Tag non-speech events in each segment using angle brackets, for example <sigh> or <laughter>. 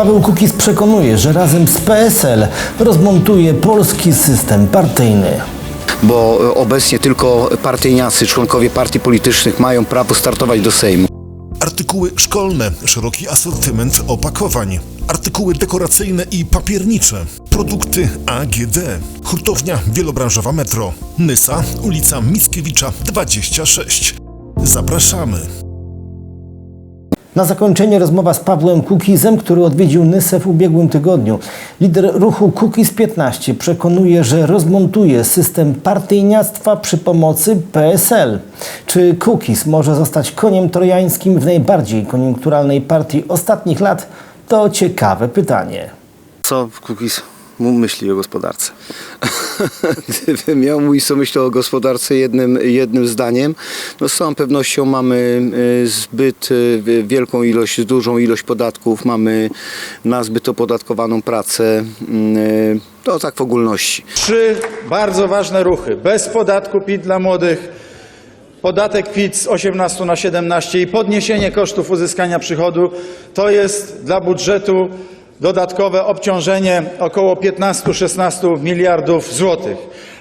Paweł Kukiz przekonuje, że razem z PSL rozmontuje polski system partyjny. bo obecnie tylko partyjniacy, członkowie partii politycznych mają prawo startować do Sejmu. Artykuły szkolne, szeroki asortyment opakowań, artykuły dekoracyjne i papiernicze, produkty AGD, hurtownia wielobranżowa Metro, Nysa, ulica Mickiewicza 26. Zapraszamy. Na zakończenie rozmowa z Pawłem Kukizem, który odwiedził Nysę w ubiegłym tygodniu. Lider ruchu Kukiz 15 przekonuje, że rozmontuje system partyjniactwa przy pomocy PSL. Czy Kukiz może zostać koniem trojańskim w najbardziej koniunkturalnej partii ostatnich lat? To ciekawe pytanie. Co Kukiz myśli o gospodarce? Gdybym miał mówić, co myślę o gospodarce jednym, jednym zdaniem, no z całą pewnością mamy y, zbyt y, wielką ilość, dużą ilość podatków, mamy na zbyt opodatkowaną pracę, y, to tak w ogólności. Trzy bardzo ważne ruchy. Bez podatku PIT dla młodych, podatek PIT z 18 na 17 i podniesienie kosztów uzyskania przychodu to jest dla budżetu dodatkowe obciążenie około 15-16 miliardów złotych.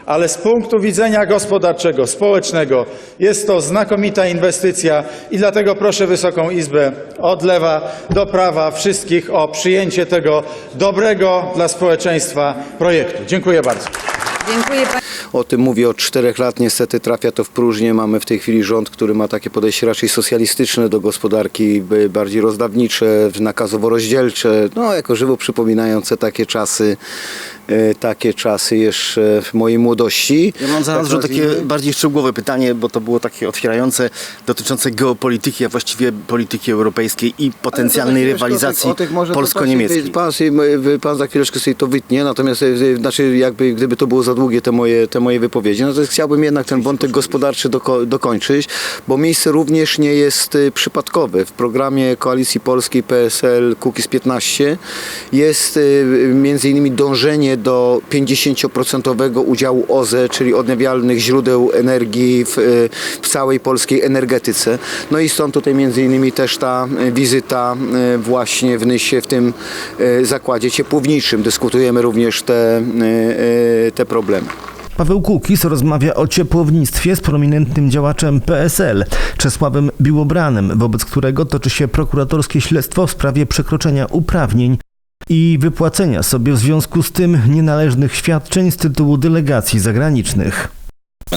Ale z punktu widzenia gospodarczego, społecznego jest to znakomita inwestycja i dlatego proszę Wysoką Izbę od lewa do prawa wszystkich o przyjęcie tego dobrego dla społeczeństwa projektu. Dziękuję bardzo. Dziękuję. O tym mówię od czterech lat, niestety trafia to w próżnię. Mamy w tej chwili rząd, który ma takie podejście raczej socjalistyczne do gospodarki, bardziej rozdawnicze, nakazowo-rozdzielcze, no jako żywo przypominające takie czasy, e, takie czasy jeszcze w mojej młodości. Ja mam zaraz Tak takie bardziej szczegółowe pytanie, bo to było takie otwierające, dotyczące geopolityki, a właściwie polityki europejskiej i potencjalnej rywalizacji polsko-niemieckiej. Pan, pan, za chwileczkę sobie to wytnie, natomiast e, znaczy jakby gdyby to było za długie te moje, te moje wypowiedzi, no chciałbym jednak ten wątek gospodarczy doko, dokończyć, bo miejsce również nie jest e, przypadkowe. W programie Koalicji Polskiej PSL Kukiz 15 jest e, między innymi dążenie do 50% udziału OZE, czyli odnawialnych źródeł energii w, e, w całej polskiej energetyce. No i stąd tutaj między innymi też ta wizyta e, właśnie w Nysie w tym e, zakładzie ciepłowniczym. Dyskutujemy również te, te problemy. Paweł Kukiz rozmawia o ciepłownictwie z prominentnym działaczem PSL, Czesławem Biłobranem, wobec którego toczy się prokuratorskie śledztwo w sprawie przekroczenia uprawnień i wypłacenia sobie w związku z tym nienależnych świadczeń z tytułu delegacji zagranicznych.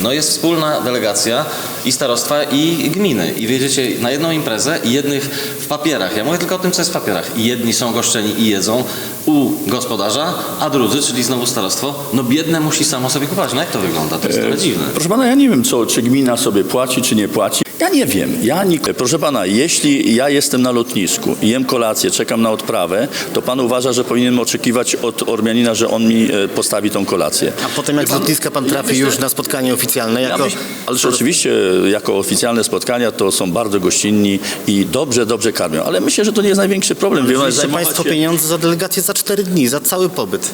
No jest wspólna delegacja i starostwa i gminy i wyjedziecie na jedną imprezę i jednych w papierach. Ja mówię tylko o tym, co jest w papierach. I jedni są goszczeni i jedzą u gospodarza, a drudzy, czyli znowu starostwo, no biedne musi samo sobie kupować. No jak to wygląda? To jest trochę dziwne. Proszę pana, ja nie wiem, co, czy gmina sobie płaci, czy nie płaci. Ja nie wiem. Ja nie... Proszę pana, jeśli ja jestem na lotnisku i jem kolację, czekam na odprawę, to pan uważa, że powinienem oczekiwać od Ormianina, że on mi e, postawi tą kolację. A potem jak z lotniska pan trafi już na spotkanie oficjalne, Ja jako... myśl, ależ oczywiście jako oficjalne spotkania to są bardzo gościnni i dobrze, dobrze karmią. Ale myślę, że to nie jest największy problem. Wzięliście państwo się- pieniądze za delegację za cztery dni, za cały pobyt.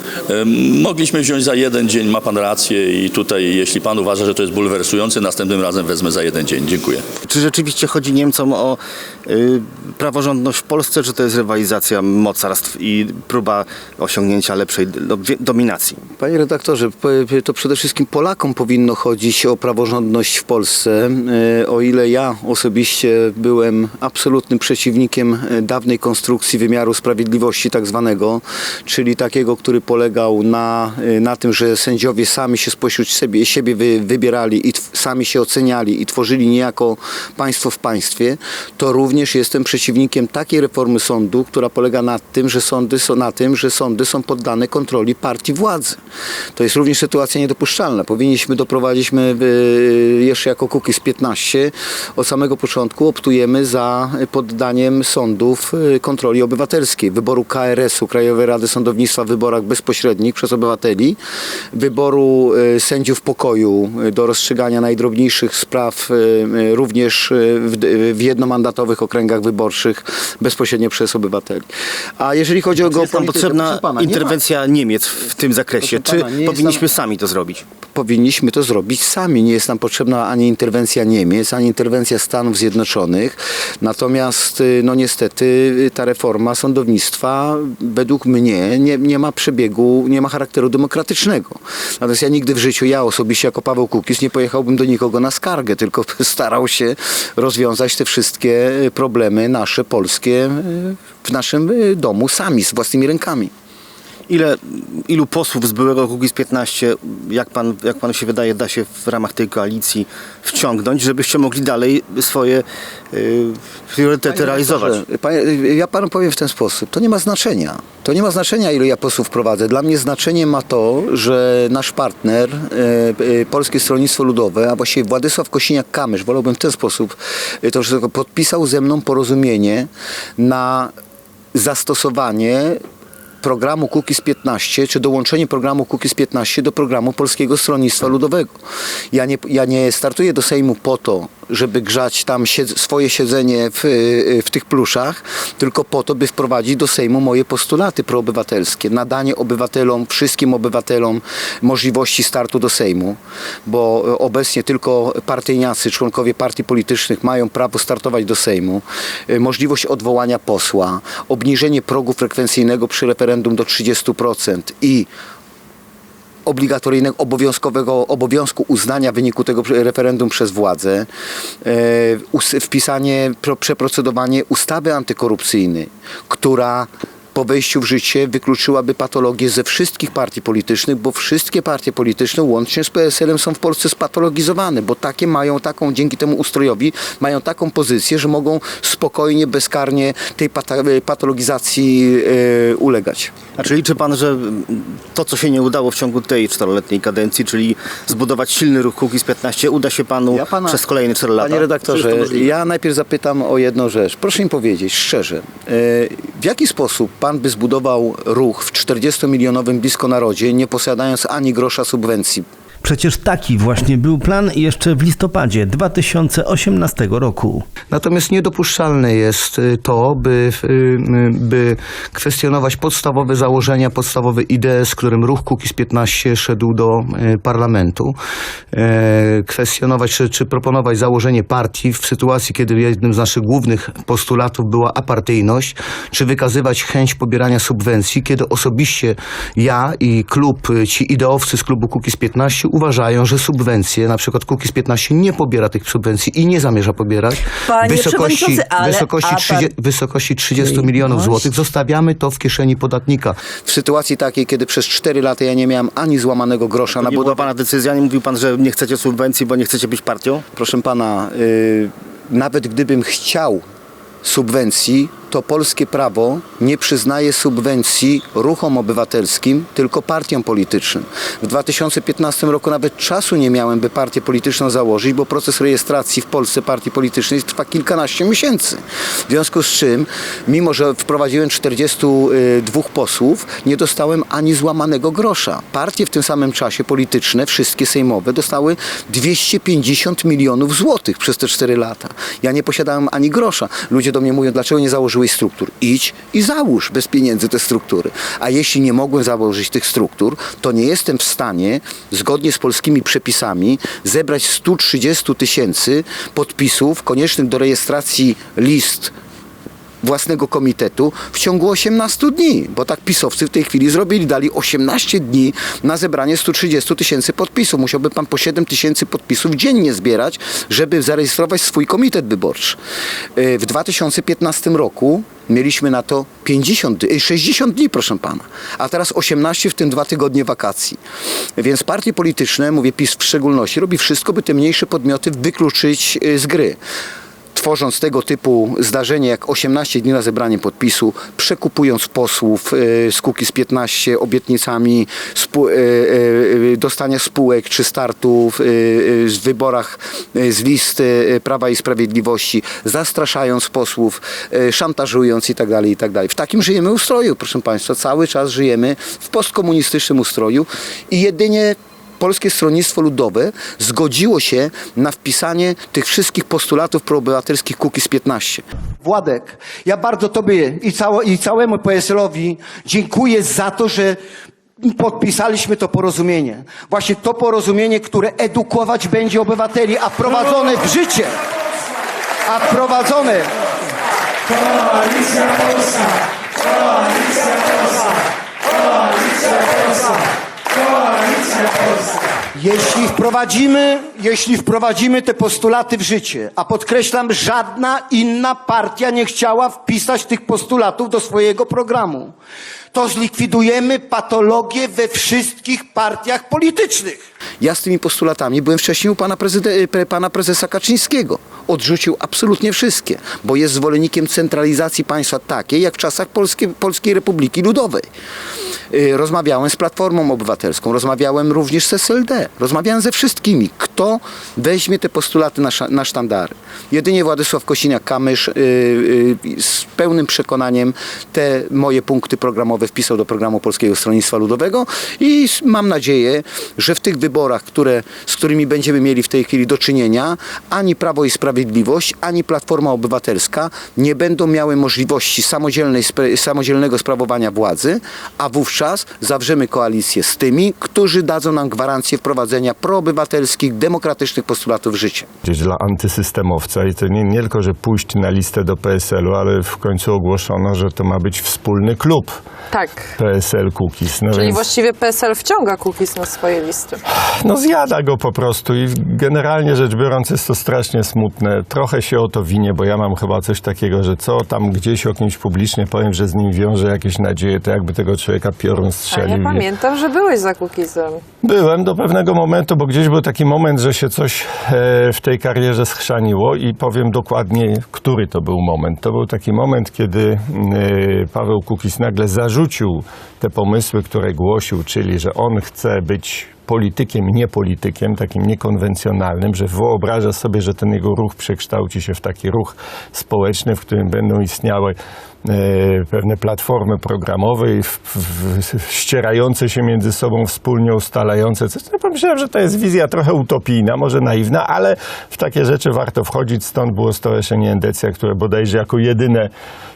Mogliśmy wziąć za jeden dzień, ma pan rację i tutaj, jeśli pan uważa, że to jest bulwersujące, następnym razem wezmę za jeden dzień. Dziękuję. Czy rzeczywiście chodzi Niemcom o y, praworządność w Polsce, czy to jest rywalizacja mocarstw i próba osiągnięcia lepszej do, dominacji? Panie redaktorze, to przede wszystkim Polakom powinno chodzić o praworządność w Polsce. E, O ile ja osobiście byłem absolutnym przeciwnikiem e, dawnej konstrukcji wymiaru sprawiedliwości tak zwanego, czyli takiego, który polegał na, e, na tym, że sędziowie sami się spośród siebie, siebie wy, wybierali i sami się oceniali i tworzyli niejako państwo w państwie, to również jestem przeciwnikiem takiej reformy sądu, która polega na tym, że sądy są na tym, że sądy są poddane kontroli partii władzy. To jest również sytuacja niedopuszczalna. Powinniśmy doprowadzić, my y, jeszcze jako Kukiz 15 od samego początku optujemy za poddaniem sądów y, kontroli obywatelskiej, wyboru KRS-u, Krajowej Rady Sądownictwa w wyborach bezpośrednich przez obywateli, wyboru y, sędziów pokoju y, do rozstrzygania najdrobniejszych spraw y, również y, w, w jednomandatowych okręgach wyborczych bezpośrednio przez obywateli. A jeżeli chodzi o Czy jest geopolitykę, potrzebna pana, nie interwencja Niemiec w tym zakresie? Proszę czy nie powinniśmy nam- sami to zrobić? powinniśmy to zrobić sami. Nie jest nam potrzebna ani interwencja Niemiec, ani interwencja Stanów Zjednoczonych. Natomiast y, no niestety y, ta reforma sądownictwa według mnie nie, nie ma przebiegu, nie ma charakteru demokratycznego. Natomiast ja nigdy w życiu, ja osobiście jako Paweł Kukiz nie pojechałbym do nikogo na skargę, tylko <laughs> starał się rozwiązać te wszystkie y, problemy nasze, polskie y, w naszym y, domu sami, z własnymi rękami. Ile, ilu posłów z byłego Kukiz 15, jak, pan, jak panu się wydaje, da się w ramach tej koalicji wciągnąć, żebyście mogli dalej swoje y, priorytety realizować? Doktorze, Panie, ja panu powiem w ten sposób. To nie ma znaczenia. To nie ma znaczenia, ile ja posłów prowadzę. Dla mnie znaczenie ma to, że nasz partner, e, e, Polskie Stronnictwo Ludowe, a właściwie Władysław Kosiniak-Kamysz, wolałbym w ten sposób e, to wszystko, podpisał ze mną porozumienie na zastosowanie programu Kukiz 15, czy dołączenie programu Kukiz 15 do programu Polskiego Stronnictwa Ludowego. Ja nie, ja nie startuję do Sejmu po to, żeby grzać tam swoje siedzenie w, y, w tych pluszach, tylko po to, by wprowadzić do Sejmu moje postulaty proobywatelskie, nadanie obywatelom, wszystkim obywatelom możliwości startu do Sejmu, bo y, obecnie tylko partyjniacy, członkowie partii politycznych mają prawo startować do Sejmu, y, możliwość odwołania posła, obniżenie progu frekwencyjnego przy referendum do 30% i obligatoryjnego, obowiązkowego obowiązku uznania wyniku tego referendum przez władzę, e, wpisanie, pro, przeprocedowanie ustawy antykorupcyjnej, która po wejściu w życie wykluczyłaby patologię ze wszystkich partii politycznych, bo wszystkie partie polityczne łącznie z PSL-em są w Polsce spatologizowane, bo takie mają taką, dzięki temu ustrojowi, mają taką pozycję, że mogą spokojnie, bezkarnie tej pata- patologizacji e, ulegać. A czy liczy pan, że to, co się nie udało w ciągu tej czteroletniej kadencji, czyli zbudować silny ruch Kukiz 15, uda się panu Ja pana- przez kolejne 4 lata? Panie redaktorze, ja najpierw zapytam o jedną rzecz. Proszę mi powiedzieć szczerze, e, w jaki sposób pan by zbudował ruch w 40-milionowym blisko narodzie, nie posiadając ani grosza subwencji? Przecież taki właśnie był plan jeszcze w listopadzie 2018 roku. Natomiast niedopuszczalne jest y, to, by, y, by kwestionować podstawowe założenia, podstawowe idee, z którym ruch Kukiz 15 szedł do y, parlamentu. E, Kwestionować czy, czy proponować założenie partii w sytuacji, kiedy jednym z naszych głównych postulatów była apartyjność, czy wykazywać chęć pobierania subwencji, kiedy osobiście ja i klub, ci ideowcy z klubu Kukiz 15 uważają, że subwencje, na przykład Kukiz 15 nie pobiera tych subwencji i nie zamierza pobierać Panie wysokości, ale wysokości, pan- 30, wysokości 30 milionów złotych. Zostawiamy to w kieszeni podatnika. W sytuacji takiej, kiedy przez 4 lata ja nie miałem ani złamanego grosza na nie była budowę. pana decyzja, nie mówił pan, że nie chcecie subwencji, bo nie chcecie być partią? Proszę pana, y, nawet gdybym chciał subwencji, to polskie prawo nie przyznaje subwencji ruchom obywatelskim, tylko partiom politycznym. W 2015 roku nawet czasu nie miałem, by partię polityczną założyć, bo proces rejestracji w Polsce partii politycznej trwa kilkanaście miesięcy. W związku z czym, mimo że wprowadziłem 42 posłów, nie dostałem ani złamanego grosza. Partie w tym samym czasie polityczne, wszystkie sejmowe, dostały 250 milionów złotych przez te 4 lata. Ja nie posiadałem ani grosza. Ludzie do mnie mówią, dlaczego nie założyłeś struktur? Idź i załóż bez pieniędzy te struktury. A jeśli nie mogłem założyć tych struktur, to nie jestem w stanie, zgodnie z polskimi przepisami, zebrać 130 tysięcy podpisów koniecznych do rejestracji list własnego komitetu w ciągu 18 dni, bo tak pisowcy w tej chwili zrobili, dali 18 dni na zebranie 130 tysięcy podpisów. Musiałby pan po 7 tysięcy podpisów dziennie zbierać, żeby zarejestrować swój komitet wyborczy. Yy, W 2015 roku mieliśmy na to 50, dni- 60 dni, proszę pana, a teraz 18, w tym dwa tygodnie wakacji. Więc partie polityczne, mówię PiS w szczególności, robi wszystko, by te mniejsze podmioty wykluczyć yy, z gry tworząc tego typu zdarzenie jak 18 dni na zebranie podpisu, przekupując posłów e, z Kukiz 15 obietnicami e, e, dostania spółek czy startu w, wyborach z listy Prawa i Sprawiedliwości, zastraszając posłów, szantażując itd., itd. W takim żyjemy ustroju, proszę Państwa, cały czas żyjemy w postkomunistycznym ustroju i jedynie Polskie Stronnictwo Ludowe zgodziło się na wpisanie tych wszystkich postulatów proobywatelskich Kukiz 15. Władek, ja bardzo Tobie i, cało, i całemu PSL-owi dziękuję za to, że podpisaliśmy to porozumienie. Właśnie to porozumienie, które edukować będzie obywateli, a wprowadzone w życie, a wprowadzone Jeśli wprowadzimy, jeśli wprowadzimy te postulaty w życie, a podkreślam, żadna inna partia nie chciała wpisać tych postulatów do swojego programu, to zlikwidujemy patologię we wszystkich partiach politycznych. Ja z tymi postulatami byłem wcześniej u pana, pana prezesa Kaczyńskiego. Odrzucił absolutnie wszystkie, bo jest zwolennikiem centralizacji państwa takiej, jak w czasach Polskiej, Republiki Ludowej. Y, Rozmawiałem z Platformą Obywatelską, rozmawiałem również z SLD, rozmawiałem ze wszystkimi, kto weźmie te postulaty na, na sztandary. Jedynie Władysław Kosiniak-Kamysz y, y, z pełnym przekonaniem te moje punkty programowe wpisał do programu Polskiego Stronnictwa Ludowego i mam nadzieję, że w tych wyborach, które, z którymi będziemy mieli w tej chwili do czynienia, ani Prawo i Sprawiedliwość, ani Platforma Obywatelska nie będą miały możliwości samodzielnej, samodzielnego sprawowania władzy, a wówczas zawrzemy koalicję z tymi, którzy dadzą nam gwarancję wprowadzenia proobywatelskich, demokratycznych postulatów w życie. gdzieś dla antysystemowca i to nie, nie tylko, że pójść na listę do PSL-u, ale w końcu ogłoszono, że to ma być wspólny klub Tak. PSL Cookies. No Czyli więc właściwie PSL wciąga Kukiz na swoje listy. no zjada go po prostu i generalnie rzecz biorąc jest to strasznie smutne. Trochę się o to winię, bo ja mam chyba coś takiego, że co tam gdzieś o kimś publicznie powiem, że z nim wiąże jakieś nadzieje, to jakby tego człowieka piorun strzelił. ja i- pamiętam, że byłeś za Kukizem. Byłem do pewnego momentu, bo gdzieś był taki moment, że się coś e, w tej karierze schrzaniło i powiem dokładnie, który to był moment. To był taki moment, kiedy e, Paweł Kukiz nagle zarzucił te pomysły, które głosił, czyli że on chce być politykiem, nie politykiem, takim niekonwencjonalnym, że wyobraża sobie, że ten jego ruch przekształci się w taki ruch społeczny, w którym będą istniały pewne platformy programowe i w, w, ścierające się między sobą, wspólnie ustalające coś. No, pomyślałem, że to jest wizja trochę utopijna, może naiwna, ale w takie rzeczy warto wchodzić. Stąd było Stowarzyszenie Endecja, które bodajże jako jedyne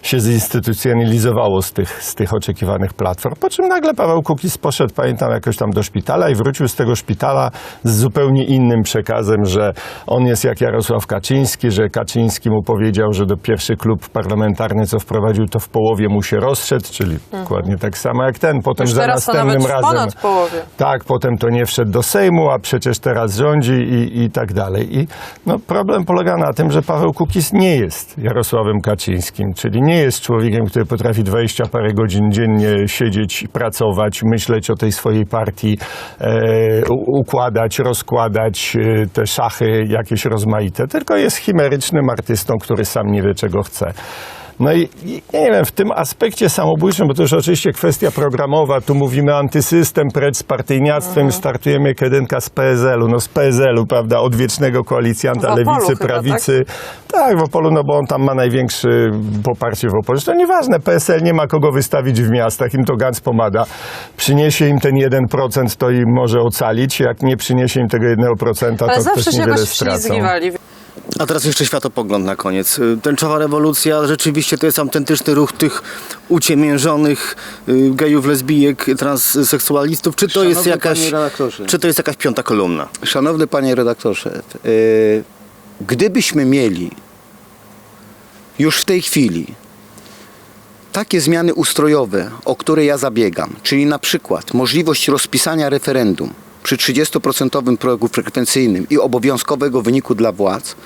się zinstytucjonalizowało z tych, z tych oczekiwanych platform. Po czym nagle Paweł Kukiz poszedł, pamiętam, jakoś tam do szpitala i wrócił z tego szpitala z zupełnie innym przekazem, że on jest jak Jarosław Kaczyński, że Kaczyński mu powiedział, że do pierwszy klub parlamentarny, co wprowadził, to w połowie mu się rozszedł, czyli dokładnie tak samo jak ten. Potem. Już za teraz to następnym nawet razem. ponad połowie. Tak, potem to nie wszedł do Sejmu, a przecież teraz rządzi i, i tak dalej. I no, problem polega na tym, że Paweł Kukiz nie jest Jarosławem Kaczyńskim, czyli nie jest człowiekiem, który potrafi 20 parę godzin dziennie siedzieć, pracować, myśleć o tej swojej partii, e, układać, rozkładać e, te szachy jakieś rozmaite, tylko jest chimerycznym artystą, który sam nie wie, czego chce. No i nie wiem, w tym aspekcie samobójczym, bo to już oczywiście kwestia programowa, tu mówimy antysystem, precz z partyjniactwem, startujemy jedynka z PSL-u, no z PSL-u, prawda, odwiecznego koalicjanta Opolu lewicy, chyba, prawicy. Tak? w Opolu, no bo on tam ma największe poparcie w Opolu. To nieważne, PSL nie ma kogo wystawić w miastach, im to Gans pomada. Przyniesie im ten 1%, to im może ocalić, jak nie przyniesie im tego 1%, to Ale zawsze też się niewiele jakoś stracą. A teraz jeszcze światopogląd na koniec. Tęczowa rewolucja rzeczywiście to jest autentyczny ruch tych uciemiężonych y, gejów, lesbijek, transseksualistów. Czy to Szanowny jest jakaś, czy to jest jakaś piąta kolumna? Szanowny panie redaktorze, y, gdybyśmy mieli już w tej chwili takie zmiany ustrojowe, o które ja zabiegam, czyli na przykład możliwość rozpisania referendum przy 30% progu frekwencyjnym i obowiązkowego wyniku dla władz,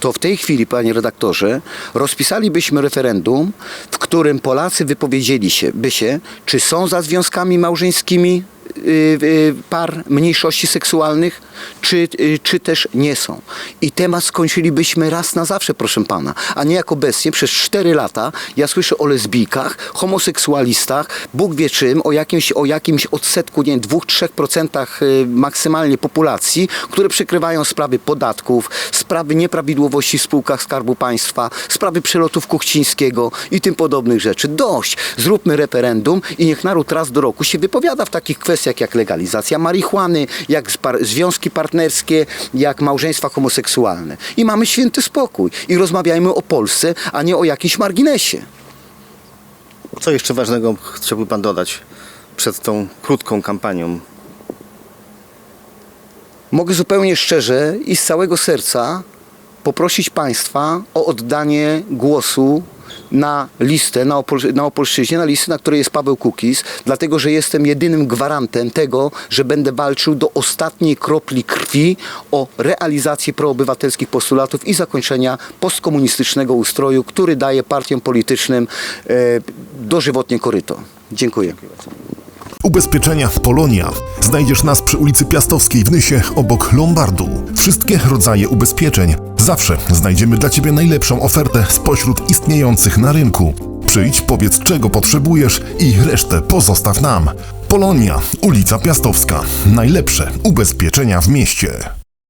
to w tej chwili, panie redaktorze, rozpisalibyśmy referendum, w którym Polacy wypowiedzieli się, by się, czy są za związkami małżeńskimi par mniejszości seksualnych, czy, y, czy też nie są. I temat skończylibyśmy raz na zawsze, proszę pana, a nie jak obecnie przez 4 lata ja słyszę o lesbijkach, homoseksualistach, Bóg wie czym, o jakimś, o jakimś odsetku, nie wiem, 2-3% y, maksymalnie populacji, które przykrywają sprawy podatków, sprawy nieprawidłowości w spółkach Skarbu Państwa, sprawy przelotów Kuchcińskiego i tym podobnych rzeczy. Dość! Zróbmy referendum i niech naród raz do roku się wypowiada w takich kwestiach jak legalizacja marihuany, jak związki partnerskie, jak małżeństwa homoseksualne. I mamy święty spokój. I rozmawiajmy o Polsce, a nie o jakimś marginesie. Co jeszcze ważnego chciałby pan dodać przed tą krótką kampanią? Mogę zupełnie szczerze i z całego serca poprosić Państwa o oddanie głosu na listę na, Opol- na Opolszczyźnie, na listę, na której jest Paweł Kukiz, dlatego że jestem jedynym gwarantem tego, że będę walczył do ostatniej kropli krwi o realizację proobywatelskich postulatów i zakończenia postkomunistycznego ustroju, który daje partiom politycznym e, dożywotnie koryto. Dziękuję. Ubezpieczenia Polonia. Znajdziesz nas przy ulicy Piastowskiej w Nysie obok Lombardu. Wszystkie rodzaje ubezpieczeń. Zawsze znajdziemy dla Ciebie najlepszą ofertę spośród istniejących na rynku. Przyjdź, powiedz czego potrzebujesz i resztę pozostaw nam. Polonia, ulica Piastowska. Najlepsze ubezpieczenia w mieście.